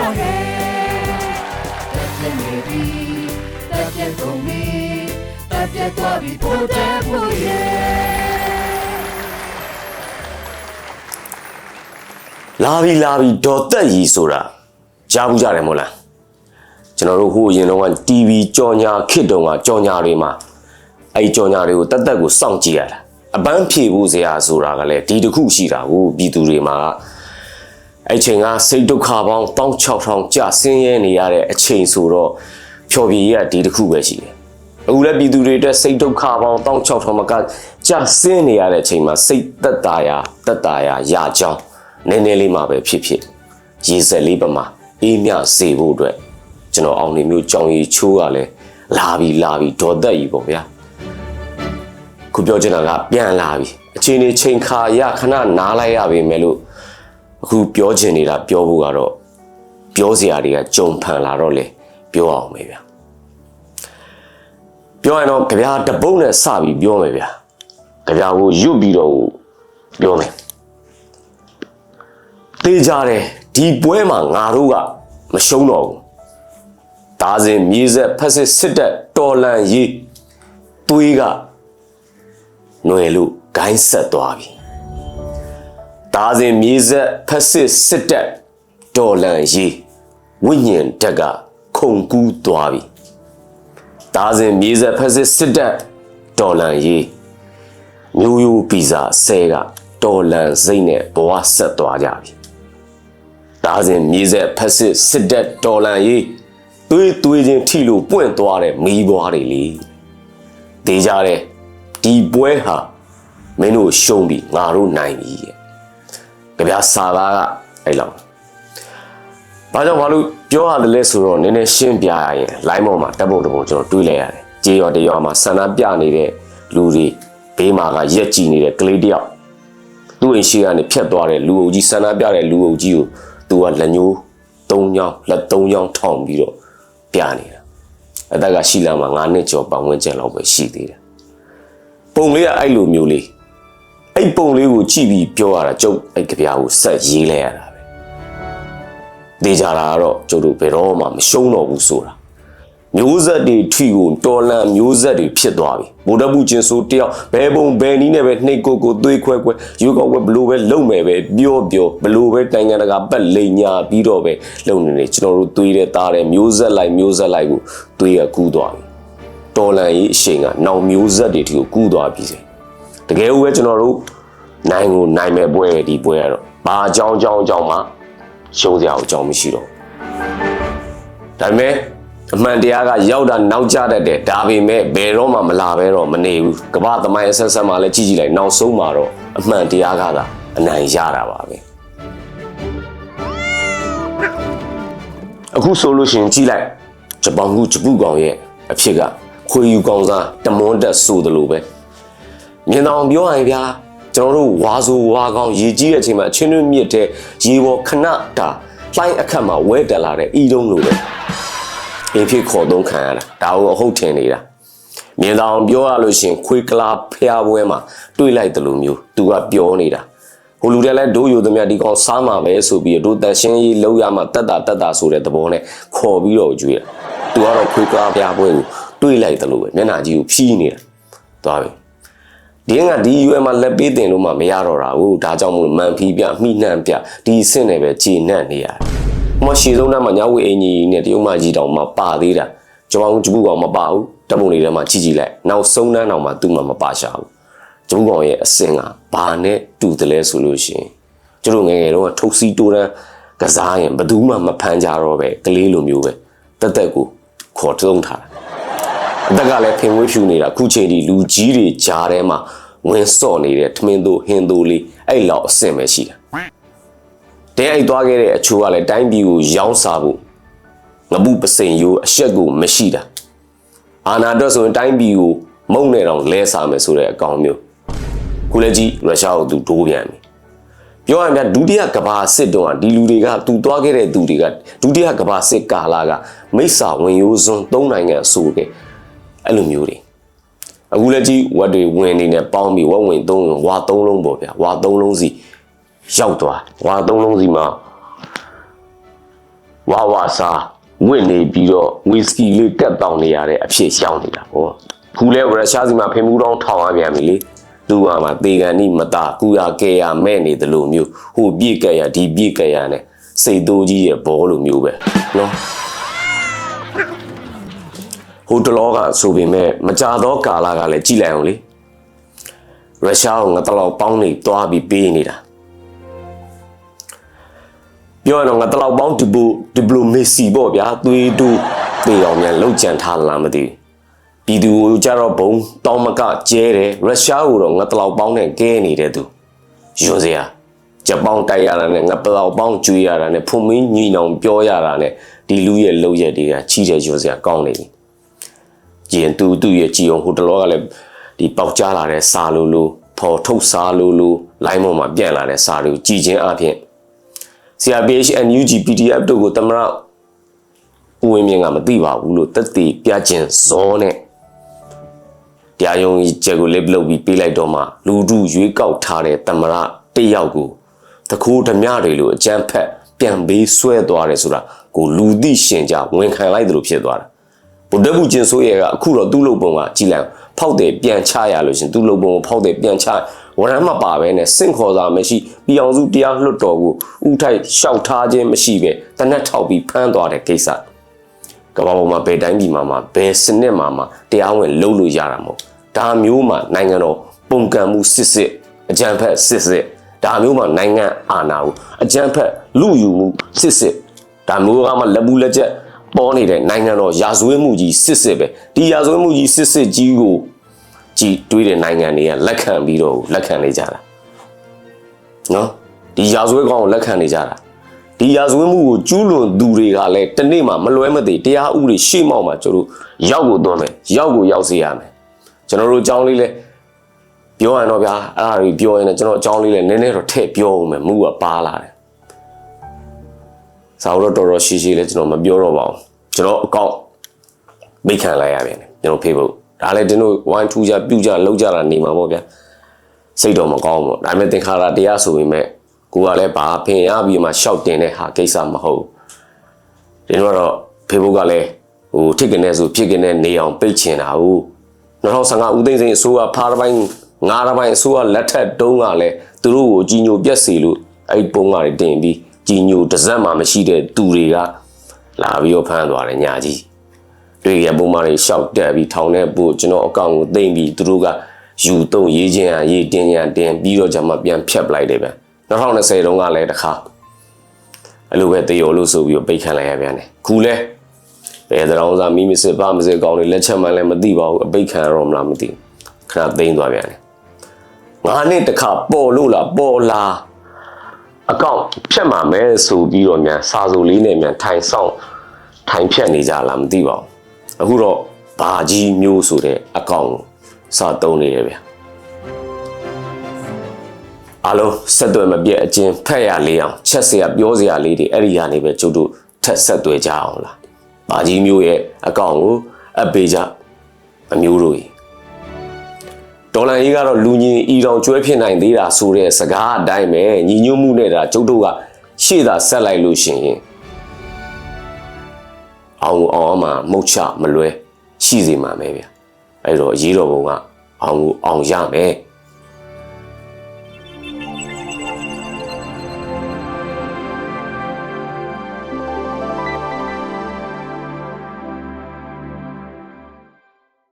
တော့ရဲ့တက်ပြက်နေပြီတက်ပြက်ကုန်ပြီတက်ပြက်သွားပြီပိုတဲ့ဖို့ရဲ့လာပြီလာပြီဒေါ်တက်ရီဆိုတာကြားဘူးကြတယ်မို့လားကျွန်တော်တို့ဟိုအရင်တော့က TV ကြော်ညာခစ်တုံကကြော်ညာတွေမှာအဲ့ဒီကြော်ညာတွေကိုတက်တက်ကိုစောင့်ကြည့်ရတာအပန်းဖြေဖို့စရာဆိုတာကလည်းဒီတစ်ခုရှိတာကိုပြည်သူတွေမှာ အဲ့ချိန်ကစိတ်ဒုက္ခပေါင်း16000ကြာဆင်းရဲနေရတဲ့အချိန်ဆိုတော့ဖြော်ပြရဒီတစ်ခုပဲရှိတယ်အခုလည်းပြည်သူတွေအတွက်စိတ်ဒုက္ခပေါင်း16000မကကြာဆင်းနေရတဲ့အချိန်မှာစိတ်သက်သာရာသက်သာရာရကြောင်းနည်းနည်းလေးမှပဲဖြစ်ဖြစ်ရေစက်လေးပမာအေးမြစေဖို့အတွက်ကျွန်တော်အောင်နေမျိုးကြောင်ရီချိုးကလည်းလာပြီလာပြီဒေါ်သက်ကြီးပေါ့ဗျာခုပြောချင်တာကပြန်လာပြီအချိန်လေးချိန်ခါရခဏနားလိုက်ရပြီမယ်လို့ အခုပြောချင်နေတာပြောဖို့ကတော့ပြောစရာတွေကကြုံဖန်လာတော့လေပြောအောင်ပဲဗျာပြောရင်တော့ကြပြားတပုတ်နဲ့စပြီးပြောမယ်ဗျာကြပြားကိုရွတ်ပြီးတော့ပြောမယ်တေးကြတယ်ဒီပွဲမှာငါတို့ကမရှုံးတော့ဘူးဒါစဉ်မြေဆက်ဖက်စစ်စစ်တပ်တော်လန်ရေးသွေးကຫນွယ်လို့ဂိုင်းဆက်သွားပြီ ဒါစဉ်မြေဆက်ဖက်စစ်စစ်တပ်တော်လန်ရေးဝိညာဉ်တက်ကခုန်ကူးသွားပြီဒါစဉ်မြေဆက်ဖက်စစ်စစ်တပ်တော်လန်ရေးမျိုးရိုးပီဇာဆဲကတော်လန်စိတ်နဲ့ဘဝဆက်သွားကြပြီဒါစဉ်မြေဆက်ဖက်စစ်စစ်တပ်တော်လန်ရေးသွေးသွေးချင်းထိလို့ပွင့်သွားတဲ့မီးပွားတွေလေတေးကြတဲ့ဒီပွဲဟာမင်းတို့ရှုံးပြီငါတို့နိုင်ပြီရဲ့ ကြပြစာသားကအဲ့လောက်ဘာကြောင့်ဘာလို့ပြောရတယ်လဲဆိုတော့နည်းနည်းရှင်းပြရရင် line ပေါ်မှာတပ်ပုံတပုံကျွန်တော်တွေးလိုက်ရတယ်ကြေးရော်တရော်မှာဆန္ဒပြနေတဲ့လူတွေဘေးမှာကရက်ကြည့်နေတဲ့ကလေးတယောက်သူ့အိမ်ရှိကနေဖြတ်သွားတဲ့လူအုပ်ကြီးဆန္ဒပြတဲ့လူအုပ်ကြီးကိုသူကလက်ညိုး၃ချောင်းလက်၃ချောင်းထောင်ပြီးတော့ပြနေတာအသက်ကရှိလာမှာ9နှစ်ကျော်ပတ်ဝန်းကျင်လောက်ပဲရှိသေးတယ်ပုံလေးကအဲ့လိုမျိုးလေး အဲ့ပုံလေးကိုကြည့်ပြီးပြောရတာကျုပ်အဲ့ကြပြားကိုဆက်ရေးလိုက်ရတာပဲဒေကြတာကတော့ကျုပ်တို့ဘယ်တော့မှမရှုံးတော့ဘူးဆိုတာမျိုးဆက်တွေထီကိုတော်လန်မျိုးဆက်တွေဖြစ်သွားပြီဗိုလ်တပ်မှုချင်းဆိုတယောက်ဘဲပုံဘဲနီးနဲ့ပဲနှိတ်ကိုကိုသွေးခွဲခွဲယူကောက်ခွဲဘလို့ပဲလုံမယ်ပဲပြောပြောဘလို့ပဲတိုင်ငံတကာပတ်လိန်ညာပြီးတော့ပဲလုံနေနေကျွန်တော်တို့သွေးတဲ့သားတဲ့မျိုးဆက်လိုက်မျိုးဆက်လိုက်ကိုသွေးကကူးသွားပြီတော်လန်ရေးအရှိန်ကနောင်မျိုးဆက်တွေထီကိုကူးသွားပြီစေ တကယ်ဦးပဲကျွန်တော်တို့နိုင်ကိုနိုင်မဲ့ပွဲပဲဒီပွဲကတော့ဘာအကြောင်းအကြောင်းအကြောင်းမှရှုံးစရာအကြောင်းမရှိတော့ဘူးဒါပေမဲ့အမှန်တရားကရောက်တာနောက်ကျတတ်တယ်ဒါပေမဲ့ဘယ်တော့မှမလာပဲတော့မနေဘူးကမ္ဘာသမိုင်းအဆက်ဆက်မှလည်းကြည့်ကြည့်လိုက်နောက်ဆုံးမှာတော့အမှန်တရားကသာအနိုင်ရတာပါပဲအခုဆိုလို့ရှိရင်ကြည့်လိုက်ဂျပန်ကူဂျပူကောင်ရဲ့အဖြစ်ကခွေယူကောင်စားတမွန်းတက်ဆိုသလိုပဲ မြင်အောင်ပြောရရင်ဗျာကျွန်တော်တို့ဝါဆိုဝါကောင်ရေကြီးတဲ့အချိန်မှာအချင်းတွင်းမြစ်တဲ့ရေပေါ်ခဏတာလှိုင်းအခက်မှာဝဲတက်လာတဲ့ဤတုံးလိုပဲအင်းဖြစ်ခေါ်သုံးခံရတာဒါကိုအဟုတ်ထင်နေတာမြင်တော်ပြောရလို့ရှရင်ခွေးကလာဖျားပွဲမှာတွေးလိုက်တယ်လို့မျိုးသူကပြောနေတာဟိုလူတွေလည်းဒိုးယူသမျှဒီကောင်စားမှာပဲဆိုပြီးဒိုးတန်ရှင်းရေးလောက်ရမှာတက်တာတက်တာဆိုတဲ့သဘောနဲ့ခေါ်ပြီးတော့ကြွေးတာသူကတော့ခွေးကလာဖျားပွဲကိုတွေးလိုက်တယ်လို့ပဲမျက်နှာကြီးကိုဖြီးနေတာသွားပြီ ဒီကဒီ UM မှာလက်ပေးတင်လို့မှမရတော့တာဘူးဒါကြောင့်မို့မန်ဖီးပြမိနှံပြဒီအဆင့်နဲ့ပဲခြေနှံ့နေရတယ်။မရှိဆုံးတန်းမှာညဝေအင်ကြီးနဲ့တရုတ်မကြီးတောင်မှပါသေးတာကျွန်တော်ဂျပူကောင်မပါဘူးတပုံလေးထဲမှာကြည့်ကြည့်လိုက်နောက်ဆုံးတန်းတောင်မှသူ့မှာမပါရှာဘူးဂျပူကောင်ရဲ့အဆင့်ကဘာနဲ့တူတယ်လဲဆိုလို့ရှိရင်ကျတို့ငယ်ငယ်တုန်းကထုတ်စီတိုးတန်းကစားရင်ဘယ်သူမှမဖမ်းကြတော့ပဲကလေးလိုမျိုးပဲတက်တက်ကိုခေါ်ထုံးထားတာ အသက်ကလည်းဖင်ဝေးဖြူနေတာခုချိန်ဒီလူကြီးတွေကြားထဲမှာဝင်စော့နေတဲ့ထမင်းသူဟင်းသူလေးအဲ့လောက်အဆင်ပဲရှိတာတဲအိတ်သွားခဲ့တဲ့အချိုးကလည်းတိုင်းပြည်ကိုရောင်းစားဖို့ငပုပစိန်ရိုးအရှက်ကိုမရှိတာအာနာတော့ဆိုရင်တိုင်းပြည်ကိုမုံနေတော့လဲစားမယ်ဆိုတဲ့အကောင်မျိုးခုလည်းကြီးရုရှားကိုသူဒိုးပြန်ပြီပြောရရင်ဗျဒုတိယကမ္ဘာစစ်တုန်းကဒီလူတွေကသူသွားခဲ့တဲ့သူတွေကဒုတိယကမ္ဘာစစ်ကာလကမိစ္ဆာဝင်ရိုးစွန်းသုံးနိုင်ငံအဆိုခဲ့ အဲ့လိုမျိုးတွေအခုလက်ကြီးဝက်တွေဝင်နေနဲ့ပေါင်းပြီးဝက်ဝင်သုံးဝါသုံးလုံးပေါ့ဗျာဝါသုံးလုံးစီရောက်သွားဝါသုံးလုံးစီမှာဝါဝါစားဝင့်နေပြီးတော့ဝီစကီလေးကတ်တောင်းနေရတဲ့အဖြစ်ရှောင်းနေတာပေါ့ခုလဲရုရှားစီမှာဖင်မှုတောင်းထောင်ရပြန်ပြီလေသူကမှတေကန်နိမတာကူရကဲရမဲ့နေတယ်လို့မျိုးဟိုပြည့်ကဲရဒီပြည့်ကဲရနဲ့စိတ်တိုးကြီးရဲ့ဘောလိုမျိုးပဲနော်ဟို တလောကဆိုပေမဲ့မကြတော့ကာလာကလည်းကြည်လိုက်အောင်လေရုရှားကငါတလောက်ပေါင်းနေတွားပြီးပေးနေတာပြောရတော့ငါတလောက်ပေါင်းဒီဘူဒီပလိုမေစီပေါ့ဗျာသွေးတူတေအောင်မြန်လောက်ကြံထားလားမသိဘူးပြည်သူကိုကြတော့ဘုံတောင်းမကကျဲတယ်ရုရှားကိုတော့ငါတလောက်ပေါင်းနဲ့ကဲနေတဲ့သူရွစရာဂျပန်တိုက်ရတာနဲ့ငါပလောက်ပေါင်းကျွေးရတာနဲ့ဖုန်မင်းညီနောင်ပြောရတာနဲ့ဒီလူရဲ့လောက်ရက်တွေကချီးတဲ့ရွစရာကောင်းနေပြီ ကြည်တူတူရဲ့ကြည်အောင်ဟိုတလောကလည်းဒီပေါက်ကြားလာတဲ့စာလိုလိုဖော်ထုတ်စာလိုလိုလိုင်းပေါ်မှာပြန့်လာတဲ့စာတွေကိုကြည်ချင်းအပြင် CRPH NUG PDF တို့ကိုတမရဦးဝင်းမြင့်ကမသိပါဘူးလို့တက်တီပြခြင်းဇောနဲ့တရားရုံးကြီးချက်ကိုလက်လုပ်ပြီးပေးလိုက်တော့မှလူထုရွေးကောက်ထားတဲ့တမရတယောက်ကိုတခိုးဓမြတွေလိုအကြမ်းဖက်ပြန်ပေးဆွဲသွားတယ်ဆိုတာကိုလူသိရှင်ကြဝန်ခံလိုက်သလိုဖြစ်သွားတာဗု ဒ္ဓဘုကျင်ဆိုးရဲ့ကအခုတော့သူ့လုံပုံကကြည်လန်ဖောက်တယ်ပြန်ချရလို့ရှင်သူ့လုံပုံကိုဖောက်တယ်ပြန်ချဝရမ်းမပါပဲနဲ့စင့်ခေါ်စာမရှိပြည်အောင်စုတရားလွှတ်တော်ကိုဥထိုက်လျှောက်ထားခြင်းမရှိပဲတနက်ထောက်ပြီးဖမ်းသွားတဲ့ကိစ္စကမ္ဘာပေါ်မှာဘယ်တိုင်းပြည်မှာမှာဘယ်စနစ်မှာမှာတရားဝင်လုပ်လို့ရတာမဟုတ်ဒါမျိုးမှာနိုင်ငံတော်ပုံကံမှုစစ်စစ်အကြံဖက်စစ်စစ်ဒါမျိုးမှာနိုင်ငံအာဏာကိုအကြံဖက်လူယူမှုစစ်စစ်ဒါမျိုးကမှလက်ဘူးလက်ချက် ပေါ်နေတဲ့နိုင်ငံတော်ရာဇဝတ်မှုကြီးစစ်စစ်ပဲဒီရာဇဝတ်မှုကြီးစစ်စစ်ကြီးကိုကြည်တွေးတဲ့နိုင်ငံတွေကလက်ခံပြီးတော့လက်ခံနေကြတာနော်ဒီရာဇဝတ်ကောင်ကိုလက်ခံနေကြတာဒီရာဇဝတ်မှုကိုကျူးလွန်သူတွေကလည်းတနေ့မှမလွဲမသွေတရားဥပဒေရှေ့မှောက်မှာကျတို့ရောက်ကိုသွန်းမယ်ရောက်ကိုရောက်စေရမယ်ကျွန်တော်တို့အကြောင်းလေးလဲပြောရရင်တော့ဗျာအဲ့ဒါတွေပြောရင်လည်းကျွန်တော်အကြောင်းလေးလဲနည်းနည်းတော့ထည့်ပြောအောင်မယ်မူကပါလာတယ် စာအုပ်တော့တော်တော်ရှိရှိလဲကျွန်တော်မပြောတော့ပါဘူးကျွန်တော်အကောင့်မိခံလိုက်ရပြန်တယ်ကျွန်တော် Facebook ဒါလည်းတင်းတို့1 2ကြပြုကြလောက်ကြတာနေမှာပေါ့ဗျာစိတ်တော့မကောင်းဘူးဒါပေမဲ့သင်္ခါရတရားဆိုပေမဲ့ကိုကလည်းဘာဖင်ရပြီးမှရှောက်တင်တဲ့ဟာကိစ္စမဟုတ်ဒီတော့တော့ Facebook ကလည်းဟိုထိတ်ကနေဆိုဖြစ်ကနေနေအောင်ပိတ်ချင်တာဟုတ်2015ဦးသိန်းစိန်အစိုးရဖားတစ်ပိုင်းငါးတစ်ပိုင်းအစိုးရလက်ထက်တုံးကလည်းသူတို့ကိုကြီးညိုပြက်စီလို့အဲ့ပုံကတွေတင်ပြီး ကြီးညိုတစ်စက်မှမရှိတဲ့သူတွေကလာပြီးတော့ဖမ်းသွားတယ်ညာကြီးတွေ့ရပုံမှန်တွေရှောက်တက်ပြီးထောင်ထဲပို့ကျွန်တော်အကောင့်ကိုသိမ့်ပြီးသူတို့ကယူတုံရေးခြင်းဟာရေးတင်းရတင်ပြီးတော့ကျွန်မပြန်ဖြတ်ပလိုက်တယ်ဗျ2020တုန်းကလည်းတစ်ခါအဲ့လိုပဲတေရောလို့ဆိုပြီးတော့ပိတ်ခံလိုက်ရပြန်တယ်ခုလဲဘယ်တောင်စားမိမစစ်ပါမစစ်ကောင်းတွေလက်ချက်မှလည်းမသိပါဘူးအပိတ်ခံရတော့မလားမသိဘူးခဏသိမ်းသွားပြန်တယ်ငါနဲ့တစ်ခါပေါ်လို့လားပေါ်လား အကောင့်ဖြတ်မှာမဲဆိုပြီးတော့မြန်စာစုလေးနဲ့မြန်ထိုင်ဆောင်ထိုင်ဖြတ်နေကြလားမသိပါဘူးအခုတော့ဘာကြီးမျိုးဆိုတဲ့အကောင့်ကိုစသုံးနေတယ်ဗျာအားလုံးဆက်သွယ်မပြတ်အချင်းဖက်ရလေးအောင်ချက်စရာပြောစရာလေးတွေအဲ့ဒီကနေပဲကျုပ်တို့ထက်ဆက်သွယ်ကြအောင်လားဘာကြီးမျိုးရဲ့အကောင့်ကိုအပေးကြအမျိုးတို့ကြီး ဒေါ်လာကြီးကတော့လူကြီးအီတောင်ကျွဲဖြစ်နိုင်သေးတာဆိုတဲ့စကားအတိုင်းပဲညီညွတ်မှုနဲ့ဒါကျုပ်တို့ကရှေ့သာဆက်လိုက်လို့ရှိရင်အောင်ကိုအောင်အောင်မှမုတ်ချမလွဲရှိစေမှာပဲဗျအဲ့တော့အရေးတော်ဘုံကအောင်ကိုအောင်ရမယ်